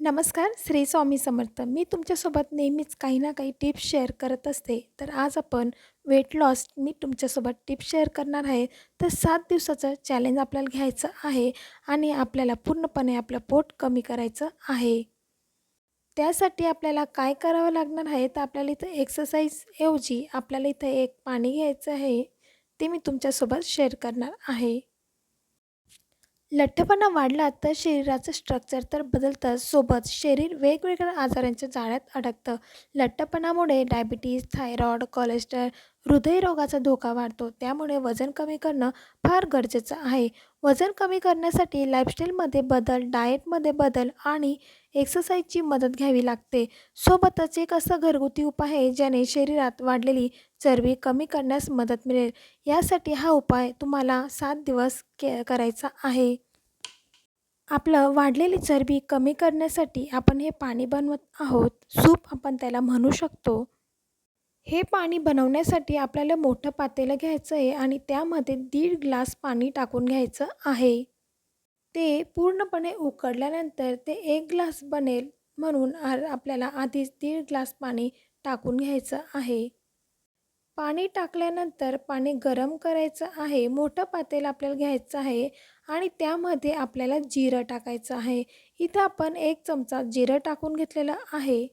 नमस्कार श्री स्वामी समर्थ. मी तुमच्यासोबत नेहमीच काही ना काही टिप्स शेअर करत असते. तर आज आपण वेट लॉस मी तुमच्यासोबत टिप्स शेअर करणार आहे. तर सात दिवसाचं चॅलेंज आपल्याला घ्यायचं आहे आणि आपल्याला पूर्णपणे आपलं पोट कमी करायचं आहे. त्यासाठी आपल्याला काय करावं लागणार आहे? तर आपल्याला इथं एक्सरसाइजऐवजी आपल्याला इथं एक पाणी घ्यायचं आहे. ते मी तुमच्यासोबत शेअर करणार आहे. लठ्ठपणा वाढला तर शरीराचं स्ट्रक्चर तर बदलतं. सोबत शरीर वेगवेगळ्या आजारांच्या जाळ्यात अडकतं. लठ्ठपणामुळे डायबिटीज थायरॉइड कोलेस्ट्रॉल हृदयरोगाचा धोका वाढतो. त्यामुळे वजन कमी करणं फार गरजेचं आहे. वजन कमी करण्यासाठी लाईफस्टाईलमध्ये बदल डाएटमध्ये बदल आणि एक्सरसाइजची मदत घ्यावी लागते. सोबतच एक असं घरगुती उपाय आहे ज्याने शरीरात वाढलेली चरबी कमी करण्यास मदत मिळेल. यासाठी हा उपाय तुम्हाला सात दिवस के करायचा आहे. आपलं वाढलेली चरबी कमी करण्यासाठी आपण हे पाणी बनवत आहोत. सूप आपण त्याला म्हणू शकतो. हे पाणी बनवण्यासाठी आपल्याला मोठं पातेलं घ्यायचं आहे आणि त्यामध्ये दीड ग्लास पाणी टाकून घ्यायचं आहे. ते पूर्णपणे उकडल्यानंतर ते एक ग्लास बनेल म्हणून आपल्याला आधीच दीड ग्लास पाणी टाकून घ्यायचं आहे. पाणी टाकल्यानंतर पाणी गरम करायचं आहे मोठं पातेलं आपल्याला घ्यायचं आहे आणि त्यामध्ये आपल्याला जिरं टाकायचं आहे. इथं आपण एक चमचा जिरं टाकून घेतलेलं आहे.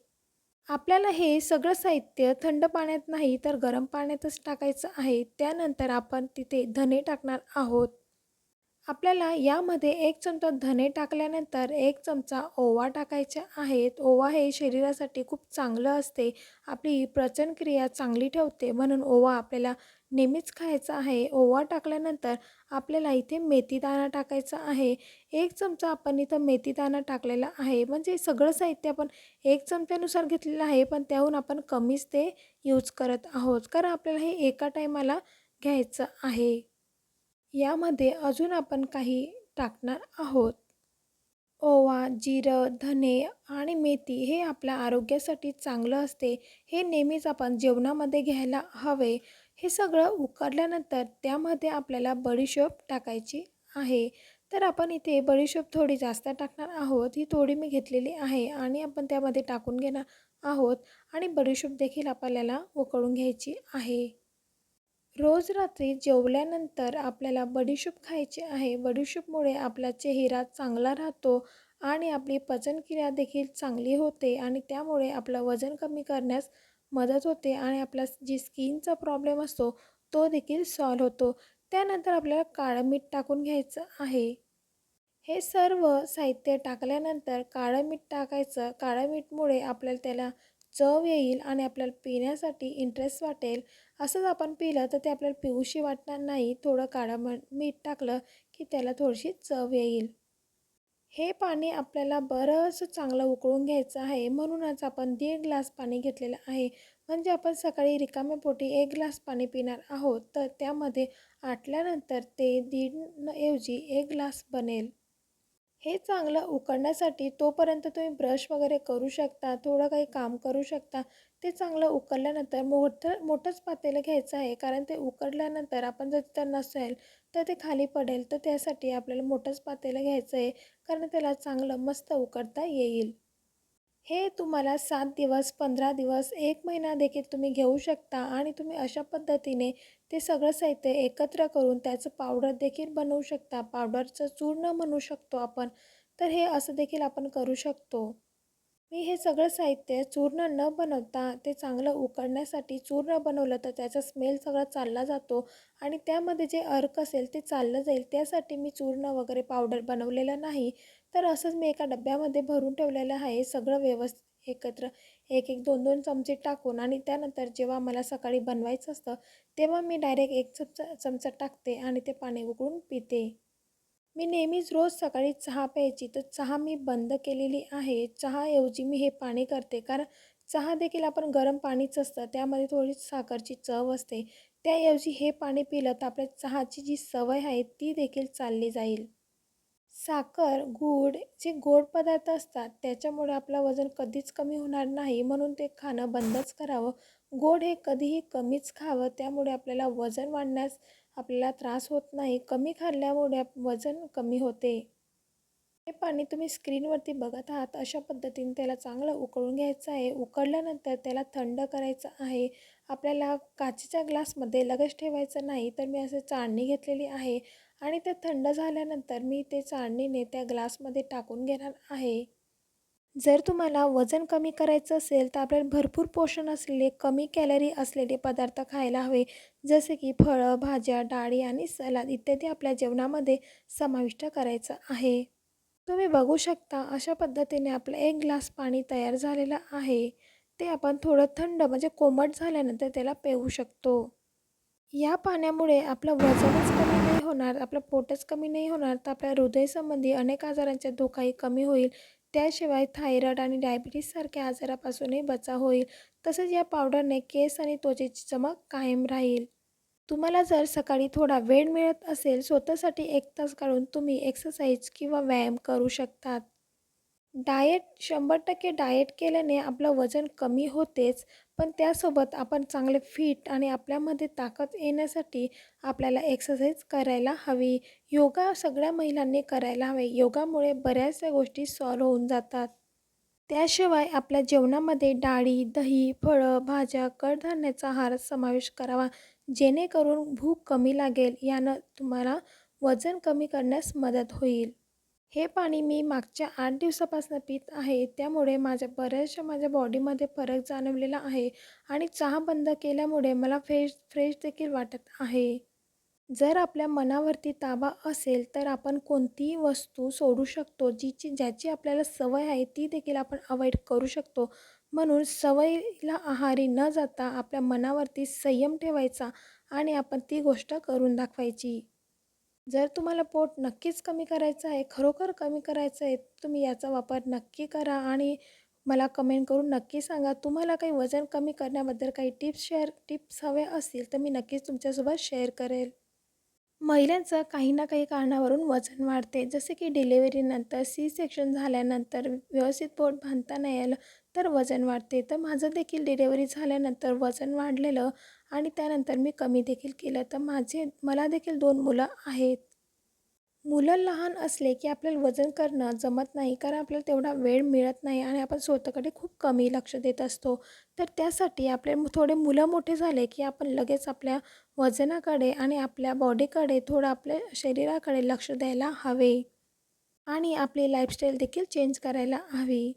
आपल्याला हे सगळं साहित्य थंड पाण्यात नाही तर गरम पाण्यातच टाकायचं आहे. त्यानंतर आपण तिथे धने टाकणार आहोत. आपल्याला यामध्ये एक चमचा धने टाकल्यानंतर एक चमचा ओवा टाकायचा आहेत. ओवा हे शरीरासाठी खूप चांगलं असते. आपली प्रचनक्रिया चांगली ठेवते. म्हणून ओवा आपल्याला नेहमीच खायचा आहे. ओवा टाकल्यानंतर आपल्याला इथे मेथीदाणा टाकायचा आहे. एक चमचा आपण इथं मेथीदाणा टाकलेला आहे. म्हणजे सगळं साहित्य आपण एक चमच्यानुसार घेतलेलं आहे. पण त्याहून आपण कमीच ते यूज करत आहोत. कारण आपल्याला हे एका टायमाला घ्यायचं आहे. यामध्ये अजून आपण काही टाकणार आहोत. ओवा जिरं धने आणि मेथी हे आपल्या आरोग्यासाठी चांगलं असते. हे नेहमीच आपण जेवणामध्ये घ्यायला हवे. हे सगळं उकडल्यानंतर त्यामध्ये आपल्याला बडीशोप टाकायची आहे. तर आपण इथे बडीशोप थोडी जास्त टाकणार आहोत. ही थोडी मी घेतलेली आहे आणि आपण त्यामध्ये टाकून घेणार आहोत. आणि बडीशोप देखील आपल्याला उकळून घ्यायची आहे. रोज रात्री जेवल्यानंतर आपल्याला बडीशूप खायची आहे. बडीशूपमुळे आपला चेहरा चांगला राहतो आणि आपली पचनक्रिया देखील चांगली होते आणि त्यामुळे आपलं वजन कमी करण्यास मदत होते आणि आपला जी स्किनचा प्रॉब्लेम असतो तो देखील सॉल्व होतो. त्यानंतर आपल्याला काळं मीठ टाकून घ्यायचं आहे. हे सर्व साहित्य टाकल्यानंतर काळं मीठ टाकायचं. काळं मीठमुळे आपल्याला त्याला चव येईल आणि आपल्याला पिण्यासाठी इंटरेस्ट वाटेल असंच आपण पिलं तर ते आपल्याला पिऊशी वाटणार नाही. थोडं काढा म मीठ टाकलं की त्याला थोडीशी चव येईल. हे पाणी आपल्याला बरंच चांगलं उकळून घ्यायचं आहे. म्हणूनच आपण दीड ग्लास पाणी घेतलेलं आहे. म्हणजे आपण सकाळी रिकाम्या पोटी एक ग्लास पाणी पिणार आहोत तर त्यामध्ये आटल्यानंतर ते दीड ऐवजी एक ग्लास बनेल. हे चांगलं उकळण्यासाठी तोपर्यंत तुम्ही ब्रश वगैरे करू शकता थोडं काही काम करू शकता. ते चांगलं उकळल्यानंतर मोठं मोठंच पातेलं घ्यायचं आहे. कारण ते उकडल्यानंतर आपण जर तिथं नसेल तर ते खाली पडेल. तर त्यासाठी आपल्याला मोठंच पातेलं घ्यायचं आहे. कारण त्याला चांगलं मस्त उकडता येईल. हे तुम्हाला सात दिवस पंधरा दिवस एक महिना देखील तुम्ही घेऊ शकता आणि तुम्ही अशा पद्धतीने ते सगळं साहित्य एकत्र करून त्याचं पावडर देखील बनवू शकता. पावडरचं चूर्ण म्हणू शकतो आपण तर हे असं देखील आपण करू शकतो. मी हे सगळं साहित्य चूर्ण न बनवता ते चांगलं उकडण्यासाठी चूर्ण बनवलं तर त्याचा स्मेल सगळा चालला जातो आणि त्यामध्ये जे अर्क असेल ते चाललं जाईल. त्यासाठी मी चूर्ण वगैरे पावडर बनवलेलं नाही. तर असंच मी एका डब्यामध्ये भरून ठेवलेलं आहे. सगळं व्यवस्थित एकत्र एक एक दोन दोन चमचे टाकून आणि त्यानंतर जेव्हा मला सकाळी बनवायचं असतं तेव्हा मी डायरेक्ट एक चमचा चमचा टाकते आणि ते पाणी उकळून पिते. मी नेहमीच रोज सकाळी चहा प्यायची. तर चहा मी बंद केलेली आहे. चहाऐवजी मी हे पाणी करते. कारण चहा देखील आपण गरम पाणीच असतं. त्यामध्ये थोडी साखरची चव असते. त्याऐवजी हे पाणी पिलं तर आपल्या चहाची जी सवय आहे ती देखील चालली जाईल. साखर गूळ जे गोड पदार्थ असतात त्याच्यामुळे आपलं वजन कधीच कमी होणार नाही. म्हणून ते खाणं बंदच करावं. गोड हे कधीही कमीच खावं. त्यामुळे आपल्याला वजन वाढण्यास आपल्याला त्रास होत नाही. कमी खाल्ल्यामुळे वजन कमी होते. हे पाणी तुम्ही स्क्रीनवरती बघत आहात. अशा पद्धतीने त्याला चांगलं उकळून घ्यायचं आहे. उकळल्यानंतर त्याला थंड करायचं आहे. आपल्याला काचेच्या ग्लासमध्ये लगेच ठेवायचं नाही. तर मी असं चाळणी घेतलेली आहे. आणि ते थंड झाल्यानंतर मी ते चाळणीने त्या ग्लासमध्ये टाकून घेणार आहे. जर तुम्हाला वजन कमी करायचं असेल तर आपल्याला भरपूर पोषण असलेले कमी कॅलरी असलेले पदार्थ खायला हवे जसे की फळं भाज्या डाळी आणि सलाद इत्यादी आपल्या जेवणामध्ये समाविष्ट करायचं आहे. तुम्ही बघू शकता अशा पद्धतीने आपलं एक ग्लास पाणी तयार झालेलं आहे. ते आपण थोडं थंड म्हणजे कोमट झाल्यानंतर त्याला पिऊ शकतो. या पाण्यामुळे आपलं वजनच होणार आपलं पोटच कमी नाही होणार तर आपल्या हृदयसंबंधी अनेक आजारांचा धोकाही कमी होईल. त्याशिवाय थायरॉइड आणि डायबिटीजसारख्या आजारापासूनही बचाव होईल. तसंच या पावडरने केस आणि त्वचेची चमक कायम राहील. तुम्हाला जर सकाळी थोडा वेळ मिळत असेल स्वतःसाठी एक तास काढून तुम्ही एक्सरसाइज किंवा व्यायाम करू शकतात. डाएट शंभर टक्के डाएट केल्याने आपलं वजन कमी होतेच. पण त्यासोबत आपण चांगले फिट आणि आपल्यामध्ये ताकद येण्यासाठी आपल्याला एक्सरसाइज करायला हवी. योगा सगळ्या महिलांनी करायला हवे. योगामुळे बऱ्याचशा गोष्टी सॉल्व होऊन जातात. त्याशिवाय आपल्या जेवणामध्ये डाळी दही फळं भाज्या कडधान्याचा आहार समावेश करावा. जेणेकरून भूक कमी लागेल. यानं तुम्हाला वजन कमी करण्यास मदत होईल. हे पाणी मी मागच्या आठ दिवसापासून पित आहे. त्यामुळे माझ्या बऱ्याचशा माझ्या बॉडीमध्ये फरक जाणवलेला आहे आणि चहा बंद केल्यामुळे मला फ्रेश फ्रेश देखील वाटत आहे. जर आपल्या मनावरती ताबा असेल तर आपण कोणतीही वस्तू सोडू शकतो जिची ज्याची आपल्याला सवय आहे ती देखील आपण अवॉइड करू शकतो. म्हणून सवयीला आहारी न जाता आपल्या मनावरती संयम ठेवायचा आणि आपण ती गोष्ट करून दाखवायची. जर तुम्हाला पोट नक्कीच कमी करायचं आहे खरोखर कमी करायचं आहे तुम्ही याचा वापर नक्की करा आणि मला कमेंट करून नक्की सांगा. तुम्हाला काही वजन कमी करण्याबद्दल काही टिप्स शेअर टिप्स हवे असतील तर मी नक्कीच तुमच्यासोबत शेअर करेल. महिलांचं काही ना काही कारणावरून वजन वाढते. जसे की डिलेवरीनंतर सी सेक्शन झाल्यानंतर व्यवस्थित पोट बांधता नाही आलं तर वजन वाढते. तर माझं देखील डिलेवरी झाल्यानंतर वजन वाढलेलं आणि त्यानंतर मी कमी देखील केलं. तर माझे मला देखील दोन मुलं आहेत. मुलं लहान असले की आपल्याला वजन करणं जमत नाही कारण आपल्याला तेवढा वेळ मिळत नाही आणि आपण स्वतःकडे खूप कमी लक्ष देत असतो. तर त्यासाठी आपले थोडे मुलं मोठे झाले की आपण लगेच आपल्या वजनाकडे आणि आपल्या बॉडीकडे थोडं आपल्या शरीराकडे लक्ष द्यायला हवे आणि आपली लाईफस्टाईल देखील चेंज करायला हवी.